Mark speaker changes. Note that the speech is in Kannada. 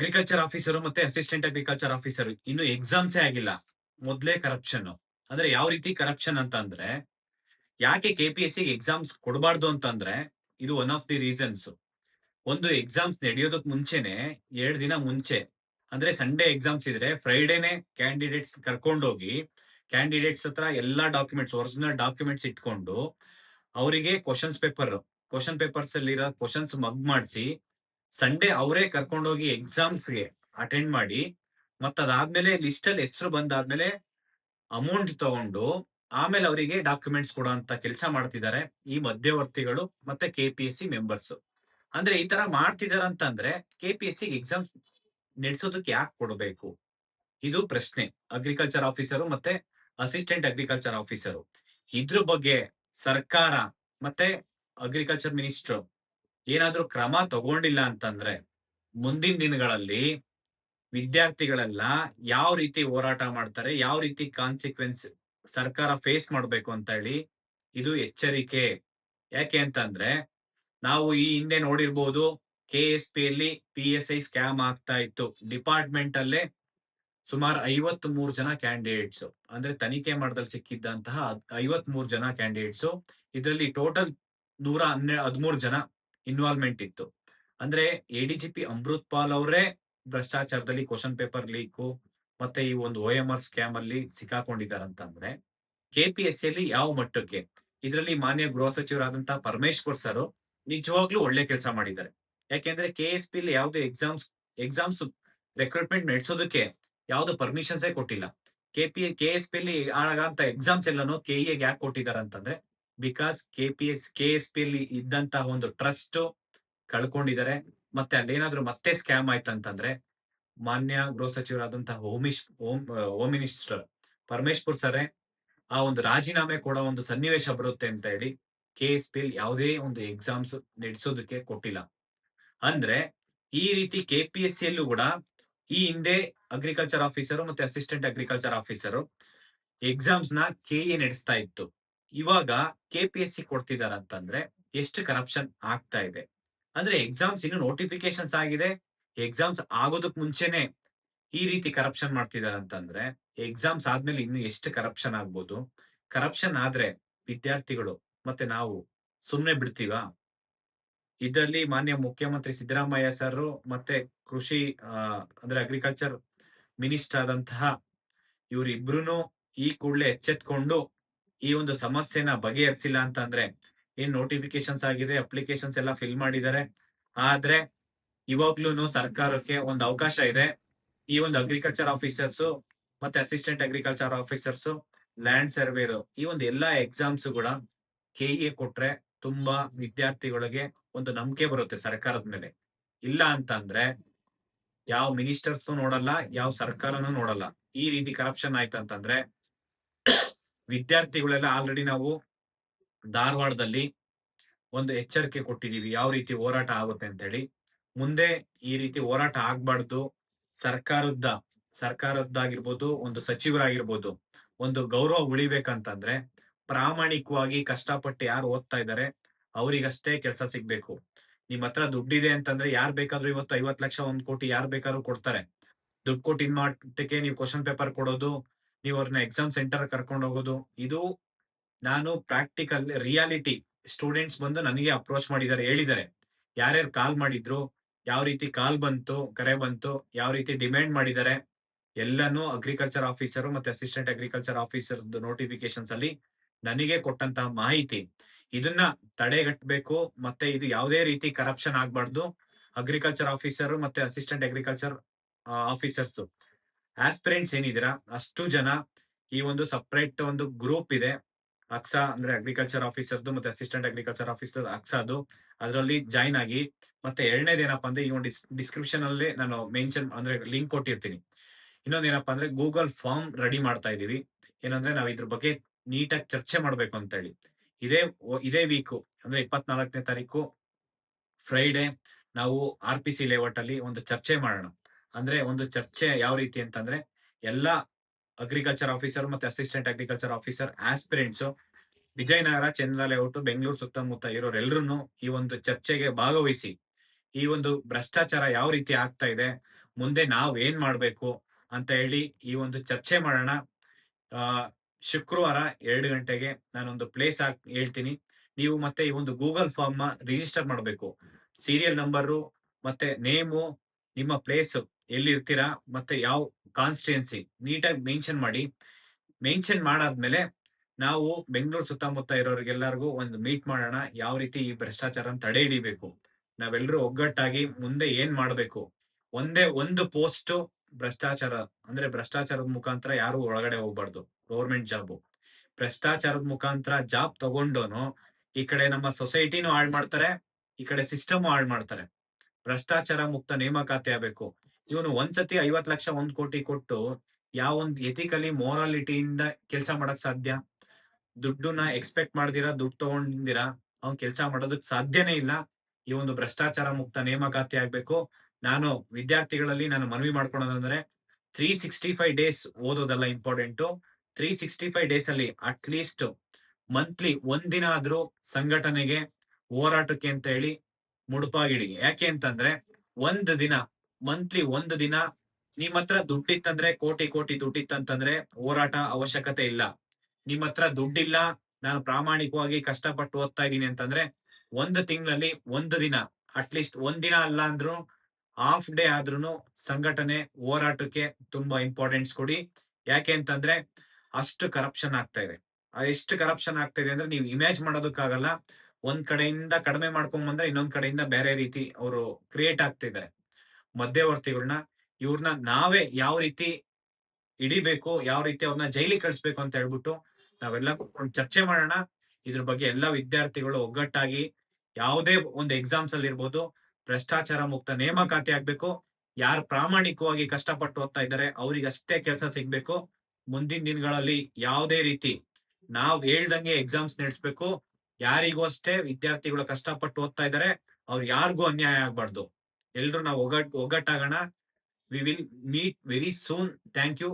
Speaker 1: ಅಗ್ರಿಕಲ್ಚರ್ ಆಫೀಸರ್ ಮತ್ತೆ ಅಸಿಸ್ಟೆಂಟ್ ಅಗ್ರಿಕಲ್ಚರ್ ಆಫೀಸರ್ ಇನ್ನು ಎಕ್ಸಾಮ್ಸೇ ಆಗಿಲ್ಲ. ಮೊದ್ಲೇ ಕರಪ್ಷನ್ ಅಂದ್ರೆ ಯಾವ ರೀತಿ ಕರಪ್ಷನ್ ಅಂತ ಅಂದ್ರೆ ಯಾಕೆ K P S C exams ಕೊಡಬಾರ್ದು ಅಂತಂದ್ರೆ, ಇದು ಒನ್ ಆಫ್ ದಿ ರೀಸನ್ಸ್ ಒಂದು ಎಕ್ಸಾಮ್ಸ್ ನಡೆಯೋದಕ್ ಮುಂಚೆನೆ, ಎರಡು ದಿನ ಮುಂಚೆ, ಅಂದ್ರೆ ಸಂಡೇ ಎಕ್ಸಾಮ್ಸ್ ಇದ್ರೆ ಫ್ರೈಡೇನೆ ಕ್ಯಾಂಡಿಡೇಟ್ಸ್ ಕರ್ಕೊಂಡೋಗಿ ಕ್ಯಾಂಡಿಡೇಟ್ಸ್ ಹತ್ರ ಎಲ್ಲಾ ಡಾಕ್ಯುಮೆಂಟ್ಸ್ ಒರಿಜಿನಲ್ ಡಾಕ್ಯುಮೆಂಟ್ಸ್ ಇಟ್ಕೊಂಡು, ಅವರಿಗೆ ಕ್ವಶನ್ಸ್ ಪೇಪರ್ ಕ್ವಶನ್ ಪೇಪರ್ಸ್ ಅಲ್ಲಿರೋ ಕ್ವಶನ್ಸ್ ಮಗ್ ಮಾಡಿಸಿ ಸಂಡೇ ಅವರೇ ಕರ್ಕೊಂಡೋಗಿ ಎಕ್ಸಾಮ್ಸ್ಗೆ ಅಟೆಂಡ್ ಮಾಡಿ, ಮತ್ತ ಅದಾದ್ಮೇಲೆ ಲಿಸ್ಟ್ ಅಲ್ಲಿ ಹೆಸರು ಬಂದಾದ್ಮೇಲೆ ಅಮೌಂಟ್ ತಗೊಂಡು ಆಮೇಲೆ ಅವರಿಗೆ ಡಾಕ್ಯುಮೆಂಟ್ಸ್ ಕೊಡೋ ಅಂತ ಕೆಲಸ ಮಾಡ್ತಿದ್ದಾರೆ ಈ ಮಧ್ಯವರ್ತಿಗಳು ಮತ್ತೆ K P S C members ಅಂದ್ರೆ ಈ ತರ ಮಾಡ್ತಿದಾರೆ ಅಂತಂದ್ರೆ K P S C exams ನಡೆಸೋದಕ್ಕೆ ಯಾಕೆ ಕೊಡಬೇಕು? ಇದು ಪ್ರಶ್ನೆ. ಅಗ್ರಿಕಲ್ಚರ್ ಆಫೀಸರು ಮತ್ತೆ ಅಸಿಸ್ಟೆಂಟ್ ಅಗ್ರಿಕಲ್ಚರ್ ಆಫೀಸರು ಇದ್ರ ಬಗ್ಗೆ ಸರ್ಕಾರ ಮತ್ತೆ ಅಗ್ರಿಕಲ್ಚರ್ ಮಿನಿಸ್ಟರ್ ಏನಾದ್ರೂ ಕ್ರಮ ತಗೊಂಡಿಲ್ಲ ಅಂತಂದ್ರೆ ಮುಂದಿನ ದಿನಗಳಲ್ಲಿ ವಿದ್ಯಾರ್ಥಿಗಳೆಲ್ಲ ಯಾವ ರೀತಿ ಹೋರಾಟ ಮಾಡ್ತಾರೆ, ಯಾವ ರೀತಿ ಕಾನ್ಸಿಕ್ವೆನ್ಸ್ ಸರ್ಕಾರ ಫೇಸ್ ಮಾಡ್ಬೇಕು ಅಂತ ಹೇಳಿ ಇದು ಎಚ್ಚರಿಕೆ. ಯಾಕೆ ಅಂತಂದ್ರೆ ನಾವು ಈ ಹಿಂದೆ ನೋಡಿರ್ಬೋದು ಕೆ ಎಸ್ ಪಿ ಅಲ್ಲಿ ಪಿ ಎಸ್ ಐ ಸ್ಕ್ಯಾಮ್ ಆಗ್ತಾ ಇತ್ತು. ಡಿಪಾರ್ಟ್ಮೆಂಟ್ ಅಲ್ಲೇ ಸುಮಾರು ಐವತ್ ಮೂರ್ ಜನ ಕ್ಯಾಂಡಿಡೇಟ್ಸ್ ಅಂದ್ರೆ ತನಿಖೆ ಮಾಡದಲ್ಲಿ ಸಿಕ್ಕಿದ್ದಂತಹ ಐವತ್ ಮೂರ್ ಜನ ಕ್ಯಾಂಡಿಡೇಟ್ಸ್ ಇದರಲ್ಲಿ ಟೋಟಲ್ ನೂರ ಹನ್ನೆ ಹದಿಮೂರು ಜನ ಇನ್ವಾಲ್ವ್ಮೆಂಟ್ ಇತ್ತು. ಅಂದ್ರೆ ಎಡಿಜಿಪಿ ಅಮೃತ್ ಪಾಲ್ ಅವರೇ ಭ್ರಷ್ಟಾಚಾರದಲ್ಲಿ ಕ್ವಶನ್ ಪೇಪರ್ ಲೀಕು ಮತ್ತೆ ಈ ಒಂದು ಓ ಎಂ ಆರ್ ಸ್ಕ್ಯಾಮ್ ಅಲ್ಲಿ ಸಿಕ್ಕಾಕೊಂಡಿದ್ದಾರೆ ಅಂತಂದ್ರೆ ಸಿ ಅಲ್ಲಿ ಯಾವ ಮಟ್ಟಕ್ಕೆ? ಇದರಲ್ಲಿ ಮಾನ್ಯ ಗೃಹ ಸಚಿವರಾದಂತಹ ಪರಮೇಶ್ವರ್ ಸರ್ ನಿಜವಾಗ್ಲೂ ಒಳ್ಳೆ ಕೆಲಸ ಮಾಡಿದ್ದಾರೆ. ಯಾಕೆಂದ್ರೆ ಕೆ ಎಸ್ ಪಿ ಅಲ್ಲಿ ಯಾವ್ದು ಎಕ್ಸಾಮ್ಸ್ ಎಕ್ಸಾಮ್ಸ್ ರೆಕ್ರೂಟ್ಮೆಂಟ್ ನಡೆಸೋದಕ್ಕೆ ಯಾವ್ದು ಪರ್ಮಿಷನ್ಸೇ ಕೊಟ್ಟಿಲ್ಲ. K P K S P ಅಲ್ಲಿ ಆಗಂತ ಎಕ್ಸಾಮ್ಸ್ ಎಲ್ಲಾನು ಕೆ ಎ ಯಾಕೆ ಕೊಟ್ಟಿದ್ದಾರೆ ಅಂತಂದ್ರೆ because K P S K S P ಅಲ್ಲಿ ಇದ್ದಂತಹ ಒಂದು ಟ್ರಸ್ಟ್ ಕಳ್ಕೊಂಡಿದ್ದಾರೆ. ಮತ್ತೆ ಅಲ್ಲೇನಾದ್ರೂ ಮತ್ತೆ ಸ್ಕ್ಯಾಮ್ ಆಯ್ತಂತಂದ್ರೆ ಮಾನ್ಯ ಗೃಹ ಸಚಿವರಾದಂತಹ ಹೋಮಿಶ್ ಹೋಮ್ ಹೋಮ್ ಮಿನಿಸ್ಟರ್ ಪರಮೇಶ್ವರ್ ಸರೇ ಆ ಒಂದು ರಾಜೀನಾಮೆ ಕೊಡೋ ಒಂದು ಸನ್ನಿವೇಶ ಬರುತ್ತೆ ಅಂತ ಹೇಳಿ ಕೆ ಎಸ್ ಪಿ ಯಾವುದೇ ಒಂದು ಎಕ್ಸಾಮ್ಸ್ ನಡೆಸೋದಕ್ಕೆ ಕೊಟ್ಟಿಲ್ಲ. ಅಂದ್ರೆ ಈ ರೀತಿ ಕೆ ಪಿ ಎಸ್ ಸಿ ಅಲ್ಲೂ ಕೂಡ ಈ ಹಿಂದೆ ಅಗ್ರಿಕಲ್ಚರ್ ಆಫೀಸರ್ ಮತ್ತೆ ಅಸಿಸ್ಟೆಂಟ್ ಅಗ್ರಿಕಲ್ಚರ್ ಆಫೀಸರ್ ಎಕ್ಸಾಮ್ಸ್ನ ಕೆ ಎ ನಡೆಸ್ತಾ ಇತ್ತು. ಇವಾಗ ಕೆ ಪಿ ಎಸ್ ಸಿ ಕೊಡ್ತಿದಾರ ಅಂತಂದ್ರೆ ಎಷ್ಟು ಕರಪ್ಷನ್ ಆಗ್ತಾ ಇದೆ. ಅಂದ್ರೆ ಎಕ್ಸಾಮ್ಸ್ ಇನ್ನು ನೋಟಿಫಿಕೇಶನ್ಸ್ ಆಗಿದೆ. ಎಕ್ಸಾಮ್ಸ್ ಆಗೋದಕ್ ಮುಂಚೆನೆ ಈ ರೀತಿ ಕರಪ್ಷನ್ ಮಾಡ್ತಿದಾರೆ ಅಂತಂದ್ರೆ ಎಕ್ಸಾಮ್ಸ್ ಆದ್ಮೇಲೆ ಇನ್ನು ಎಷ್ಟು ಕರಪ್ಷನ್ ಆಗ್ಬೋದು. ಕರಪ್ಷನ್ ಆದ್ರೆ ವಿದ್ಯಾರ್ಥಿಗಳು ಮತ್ತೆ ನಾವು ಸುಮ್ನೆ ಬಿಡ್ತೀವಾ? ಇದರಲ್ಲಿ ಮಾನ್ಯ ಮುಖ್ಯಮಂತ್ರಿ ಸಿದ್ದರಾಮಯ್ಯ ಸರ್ ಮತ್ತೆ ಕೃಷಿ ಅಂದ್ರೆ ಅಗ್ರಿಕಲ್ಚರ್ ಮಿನಿಸ್ಟರ್ ಆದಂತಹ ಇವರಿಬ್ರು ಈ ಕೂಡಲೇ ಎಚ್ಚೆತ್ಕೊಂಡು ಈ ಒಂದು ಸಮಸ್ಯೆನ ಬಗೆಹರಿಸಿಲ್ಲ ಅಂತಂದ್ರೆ ಏನ್ ನೋಟಿಫಿಕೇಶನ್ಸ್ ಆಗಿದೆ ಅಪ್ಲಿಕೇಶನ್ಸ್ ಎಲ್ಲ ಫಿಲ್ ಮಾಡಿದ್ದಾರೆ. ಆದ್ರೆ ಇವಾಗ್ಲೂ ಸರ್ಕಾರಕ್ಕೆ ಒಂದು ಅವಕಾಶ ಇದೆ. ಈ ಒಂದು ಅಗ್ರಿಕಲ್ಚರ್ ಆಫೀಸರ್ಸ್ ಮತ್ತೆ assistant agriculture officers land surveyor ಈ ಒಂದು ಎಲ್ಲಾ ಎಕ್ಸಾಮ್ಸ್ ಕೂಡ ಕೆ ಎ ಕೊಟ್ರೆ ತುಂಬಾ ವಿದ್ಯಾರ್ಥಿಗಳಿಗೆ ಒಂದು ನಂಬಿಕೆ ಬರುತ್ತೆ ಸರ್ಕಾರದ ಮೇಲೆ. ಇಲ್ಲ ಅಂತಂದ್ರೆ ಯಾವ ಮಿನಿಸ್ಟರ್ಸ್ ನೋಡಲ್ಲ, ಯಾವ ಸರ್ಕಾರನು ನೋಡಲ್ಲ. ಈ ರೀತಿ ಕರಪ್ಷನ್ ಆಯ್ತಂತಂದ್ರೆ ವಿದ್ಯಾರ್ಥಿಗಳೆಲ್ಲ ಆಲ್ರೆಡಿ ನಾವು ಧಾರವಾಡದಲ್ಲಿ ಒಂದು ಎಚ್ಚರಿಕೆ ಕೊಟ್ಟಿದೀವಿ ಯಾವ ರೀತಿ ಹೋರಾಟ ಆಗುತ್ತೆ ಅಂತ ಹೇಳಿ ಮುಂದೆ ಈ ರೀತಿ ಹೋರಾಟ ಆಗ್ಬಾರ್ದು. ಸರ್ಕಾರದ ಸರ್ಕಾರದ್ದಾಗಿರ್ಬೋದು, ಒಂದು ಸಚಿವರಾಗಿರ್ಬೋದು, ಒಂದು ಗೌರವ ಉಳಿಬೇಕಂತಂದ್ರೆ ಪ್ರಾಮಾಣಿಕವಾಗಿ ಕಷ್ಟಪಟ್ಟು ಯಾರು ಓದ್ತಾ ಇದ್ದಾರೆ, ಅವರಿಗಷ್ಟೇ ಕೆಲಸ ಸಿಗ್ಬೇಕು. ನಿಮ್ ಹತ್ರ ದುಡ್ಡಿದೆ ಅಂತಂದ್ರೆ ಯಾರ್ ಬೇಕಾದ್ರೂ ಇವತ್ತು ಐವತ್ ಲಕ್ಷ, ಒಂದ್ ಕೋಟಿ ಯಾರ್ ಬೇಕಾದ್ರೂ ಕೊಡ್ತಾರೆ. ದುಡ್ಡು ಕೊಟ್ಟು ಇನ್ ನೀವು ಕ್ವಶನ್ ಪೇಪರ್ ಕೊಡೋದು ನೀವು ಅವ್ರನ್ನ ಎಕ್ಸಾಮ್ ಸೆಂಟರ್ ಕರ್ಕೊಂಡು ಹೋಗೋದು, ಇದು ನಾನು ಪ್ರಾಕ್ಟಿಕಲ್ ರಿಯಾಲಿಟಿ ಸ್ಟೂಡೆಂಟ್ಸ್ ಬಂದು ನನಗೆ ಅಪ್ರೋಚ್ ಮಾಡಿದ್ದಾರೆ, ಹೇಳಿದ್ದಾರೆ. ಯಾರ್ಯಾರು ಕಾಲ್ ಮಾಡಿದ್ರು, ಯಾವ ರೀತಿ ಕಾಲ್ ಬಂತು, ಕರೆ ಬಂತು, ಯಾವ ರೀತಿ ಡಿಮ್ಯಾಂಡ್ ಮಾಡಿದ್ದಾರೆ, ಎಲ್ಲಾನು ಅಗ್ರಿಕಲ್ಚರ್ ಆಫೀಸರ್ ಮತ್ತೆ ಅಸಿಸ್ಟೆಂಟ್ ಅಗ್ರಿಕಲ್ಚರ್ ಆಫೀಸರ್ ನೋಟಿಫಿಕೇಶನ್ಸ್ ಅಲ್ಲಿ ನನಗೆ ಕೊಟ್ಟಂತಹ ಮಾಹಿತಿ. ಇದನ್ನ ತಡೆಗಟ್ಟಬೇಕು ಮತ್ತೆ ಇದು ಯಾವುದೇ ರೀತಿ ಕರಪ್ಷನ್ ಆಗ್ಬಾರ್ದು. ಅಗ್ರಿಕಲ್ಚರ್ ಆಫೀಸರ್ ಮತ್ತೆ ಅಸಿಸ್ಟೆಂಟ್ ಅಗ್ರಿಕಲ್ಚರ್ ಆಫೀಸರ್ಸ್ ಆಸ್ಪಿರೆಂಟ್ಸ್ ಏನಿದ್ದೀರಾ? ಅಷ್ಟು ಜನ ಈ ಒಂದು ಸಪ್ರೇಟ್ ಒಂದು ಗ್ರೂಪ್ ಇದೆ. ಅಕ್ಸಾ ಅಂದ್ರೆ ಅಗ್ರಿಕಲ್ಚರ್ ಆಫೀಸರ್ದು ಮತ್ತೆ ಅಸಿಸ್ಟೆಂಟ್ ಅಗ್ರಿಕಲ್ಚರ್ ಆಫೀಸರ್ ಅಕ್ಸಾದು. ಅದರಲ್ಲಿ ಜಾಯ್ನ್ ಆಗಿ ಮತ್ತೆ ಎರಡನೇದು ಏನಪ್ಪಾ ಅಂದ್ರೆ ಈ ಒಂದು ಡಿಸ್ಕ್ರಿಪ್ಷನ್ ಅಲ್ಲಿ ನಾನು ಮೆನ್ಷನ್ ಅಂದ್ರೆ ಲಿಂಕ್ ಕೊಟ್ಟಿರ್ತೀನಿ. ಇನ್ನೊಂದು ಏನಪ್ಪಾ ಅಂದ್ರೆ ಗೂಗಲ್ ಫಾರ್ಮ್ ರೆಡಿ ಮಾಡ್ತಾ ಇದೀವಿ ಏನಂದ್ರೆ ನಾವು ಇದ್ರ ಬಗ್ಗೆ ನೀಟಾಗಿ ಚರ್ಚೆ ಮಾಡ್ಬೇಕು ಅಂತ ಹೇಳಿ ಇದೇ ಇದೇ ವೀಕು ಅಂದ್ರೆ ಇಪ್ಪತ್ನಾಲ್ಕನೇ ತಾರೀಕು ಫ್ರೈಡೆ ನಾವು ಆರ್ ಪಿ ಸಿ ಲೇಔಟ್ ಅಲ್ಲಿ ಒಂದು ಚರ್ಚೆ ಮಾಡೋಣ. ಅಂದ್ರೆ ಒಂದು ಚರ್ಚೆ ಯಾವ ರೀತಿ ಅಂತಂದ್ರೆ, ಎಲ್ಲಾ ಅಗ್ರಿಕಲ್ಚರ್ ಆಫೀಸರ್ ಮತ್ತೆ assistant agriculture officer aspirants Vijayanagara Chandra layout Bengaluru ಸುತ್ತಮುತ್ತ ಇರೋರೆಲ್ಲರೂ ಈ ಒಂದು ಚರ್ಚೆಗೆ ಭಾಗವಹಿಸಿ, ಈ ಒಂದು ಭ್ರಷ್ಟಾಚಾರ ಯಾವ ರೀತಿ ಆಗ್ತಾ ಇದೆ, ಮುಂದೆ ನಾವ್ ಏನ್ ಮಾಡ್ಬೇಕು ಅಂತ ಹೇಳಿ ಈ ಒಂದು ಚರ್ಚೆ ಮಾಡೋಣ. ಶುಕ್ರವಾರ ಎರಡು ಗಂಟೆಗೆ ನಾನೊಂದು ಪ್ಲೇಸ್ ಹಾಕ್, ಹೇಳ್ತೀನಿ. ನೀವು ಮತ್ತೆ ಈ ಒಂದು ಗೂಗಲ್ ಫಾರ್ಮ್ ರಿಜಿಸ್ಟರ್ ಮಾಡಬೇಕು. ಸೀರಿಯಲ್ ನಂಬರು ಮತ್ತೆ ನೇಮು ನಿಮ್ಮ ಪ್ಲೇಸ್ ಎಲ್ಲಿ ಇರ್ತೀರಾ ಮತ್ತೆ ಯಾವ ಕಾನ್ಸ್ಟಿಟ್ಯೂನ್ಸಿ ನೀಟಾಗಿ ಮೆನ್ಷನ್ ಮಾಡಿ. ಮೆನ್ಷನ್ ಮಾಡಾದ್ಮೇಲೆ ನಾವು ಬೆಂಗಳೂರು ಸುತ್ತಮುತ್ತ ಇರೋರಿಗೆಲ್ಲರಿಗೂ ಒಂದು ಮೀಟ್ ಮಾಡೋಣ. ಯಾವ ರೀತಿ ಈ ಭ್ರಷ್ಟಾಚಾರ ತಡೆ ಹಿಡಿಬೇಕು? ನಾವೆಲ್ಲರೂ ಒಗ್ಗಟ್ಟಾಗಿ ಮುಂದೆ ಏನ್ ಮಾಡ್ಬೇಕು? ಒಂದೇ ಒಂದು ಪೋಸ್ಟ್ ಭ್ರಷ್ಟಾಚಾರ, ಅಂದ್ರೆ ಭ್ರಷ್ಟಾಚಾರದ ಮುಖಾಂತರ ಯಾರು ಒಳಗಡೆ ಹೋಗ್ಬಾರ್ದು. ಗೌರ್ಮೆಂಟ್ ಜಾಬ್ ಭ್ರಷ್ಟಾಚಾರದ ಮುಖಾಂತರ ಜಾಬ್ ತಗೊಂಡೋನು ಈ ಕಡೆ ನಮ್ಮ ಸೊಸೈಟಿನೂ ಹಾಳು ಮಾಡ್ತಾರೆ, ಈ ಕಡೆ ಸಿಸ್ಟಮ್ ಹಾಳು ಮಾಡ್ತಾರೆ. ಭ್ರಷ್ಟಾಚಾರ ಮುಕ್ತ ನೇಮಕಾತಿ ಆಗ್ಬೇಕು. ಇವನು ಒಂದ್ಸತಿ ಐವತ್ ಲಕ್ಷ ಒಂದ್ ಕೋಟಿ ಕೊಟ್ಟು ಯಾವ ಒಂದ್ ಎಥಿಕಲಿ ಮೋರಾಲಿಟಿಯಿಂದ ಕೆಲಸ ಮಾಡಕ್ ಸಾಧ್ಯ? ದುಡ್ಡನ್ನ ಎಕ್ಸ್ಪೆಕ್ಟ್ ಮಾಡ್ದಿರಾ ದುಡ್ಡು ತಗೊಂಡಿರಾ? ಅವ್ನ್ ಕೆಲಸ ಮಾಡೋದಕ್ ಸಾಧ್ಯನೇ ಇಲ್ಲ. ಈ ಒಂದು ಭ್ರಷ್ಟಾಚಾರ ಮುಕ್ತ ನೇಮಕಾತಿ ಆಗ್ಬೇಕು. ನಾನು ವಿದ್ಯಾರ್ಥಿಗಳಲ್ಲಿ ನಾನು ಮನವಿ ಮಾಡ್ಕೊಳೋದಂದ್ರೆ three sixty five days ಓದೋದಲ್ಲ important three sixty five days ಅಲ್ಲಿ ಅಟ್ ಲೀಸ್ಟ್ ಮಂತ್ಲಿ ಒಂದಿನ ಆದ್ರೂ ಸಂಘಟನೆಗೆ ಹೋರಾಟಕ್ಕೆ ಅಂತ ಹೇಳಿ ಮುಡುಪಾಗಿಡಿ. ಯಾಕೆ ಅಂತಂದ್ರೆ ಒಂದ್ ದಿನ ಮಂತ್ಲಿ ಒಂದು ದಿನ ನಿಮ್ ಹತ್ರ ದುಡ್ಡಿತ್ತಂದ್ರೆ, ಕೋಟಿ ಕೋಟಿ ದುಡ್ಡಿತ್ತಂತಂದ್ರೆ ಹೋರಾಟ ಅವಶ್ಯಕತೆ ಇಲ್ಲ. ನಿಮ್ ಹತ್ರ ದುಡ್ಡಿಲ್ಲ, ನಾನು ಪ್ರಾಮಾಣಿಕವಾಗಿ ಕಷ್ಟಪಟ್ಟು ಓದ್ತಾ ಇದ್ದೀನಿ ಅಂತಂದ್ರೆ ಒಂದು ತಿಂಗಳಲ್ಲಿ ಒಂದು ದಿನ ಅಟ್ಲೀಸ್ಟ್ ಒಂದ್ ದಿನ ಅಲ್ಲ ಅಂದ್ರೂ ಹಾಫ್ ಡೇ ಆದ್ರೂನು ಸಂಘಟನೆ ಹೋರಾಟಕ್ಕೆ ತುಂಬಾ ಇಂಪಾರ್ಟೆನ್ಸ್ ಕೊಡಿ. ಯಾಕೆ ಅಂತಂದ್ರೆ ಅಷ್ಟು ಕರಪ್ಷನ್ ಆಗ್ತಾ ಇದೆ. ಎಷ್ಟು ಕರಪ್ಷನ್ ಆಗ್ತಾ ಇದೆ ಅಂದ್ರೆ ನೀವು ಇಮೇಜ್ ಮಾಡೋದಕ್ಕಾಗಲ್ಲ. ಒಂದ್ ಕಡೆಯಿಂದ ಕಡಿಮೆ ಮಾಡ್ಕೊಂಡ್ ಬಂದ್ರೆ ಇನ್ನೊಂದ್ ಕಡೆಯಿಂದ ಬೇರೆ ರೀತಿ ಅವರು ಕ್ರಿಯೇಟ್ ಆಗ್ತಿದ್ದಾರೆ. ಮಧ್ಯವರ್ತಿಗಳನ್ನ ಇವ್ರನ್ನ ನಾವೇ ಯಾವ ರೀತಿ ಹಿಡಿಬೇಕು, ಯಾವ ರೀತಿ ಅವ್ರನ್ನ ಜೈಲಿಗೆ ಕಳಿಸ್ಬೇಕು ಅಂತ ಹೇಳ್ಬಿಟ್ಟು ನಾವೆಲ್ಲ ಚರ್ಚೆ ಮಾಡೋಣ. ಇದ್ರ ಬಗ್ಗೆ ಎಲ್ಲಾ ವಿದ್ಯಾರ್ಥಿಗಳು ಒಗ್ಗಟ್ಟಾಗಿ ಯಾವುದೇ ಒಂದು ಎಕ್ಸಾಮ್ಸ್ ಅಲ್ಲಿ ಇರ್ಬೋದು, ಭ್ರಷ್ಟಾಚಾರ ಮುಕ್ತ ನೇಮಕಾತಿ ಆಗ್ಬೇಕು, ಯಾರು ಪ್ರಾಮಾಣಿಕವಾಗಿ ಕಷ್ಟಪಟ್ಟು ಓದ್ತಾ ಇದ್ದಾರೆ ಅವ್ರಿಗೆ ಅಷ್ಟೇ ಕೆಲಸ ಸಿಗ್ಬೇಕು. ಮುಂದಿನ ದಿನಗಳಲ್ಲಿ ಯಾವುದೇ ರೀತಿ ನಾವ್ ಹೇಳ್ದಂಗೆ ಎಕ್ಸಾಮ್ಸ್ ನಡೆಸ್ಬೇಕು. ಯಾರಿಗೂ ಅಷ್ಟೇ ವಿದ್ಯಾರ್ಥಿಗಳು ಕಷ್ಟಪಟ್ಟು ಓದ್ತಾ ಇದ್ದಾರೆ, ಅವ್ರು ಯಾರಿಗೂ ಅನ್ಯಾಯ ಆಗ್ಬಾರ್ದು. ಎಲ್ರು ನಾವು ಒಗ್ಗಟ್ ಒಗ್ಗಟ್ಟಾಗೋಣ. We will meet very soon thank you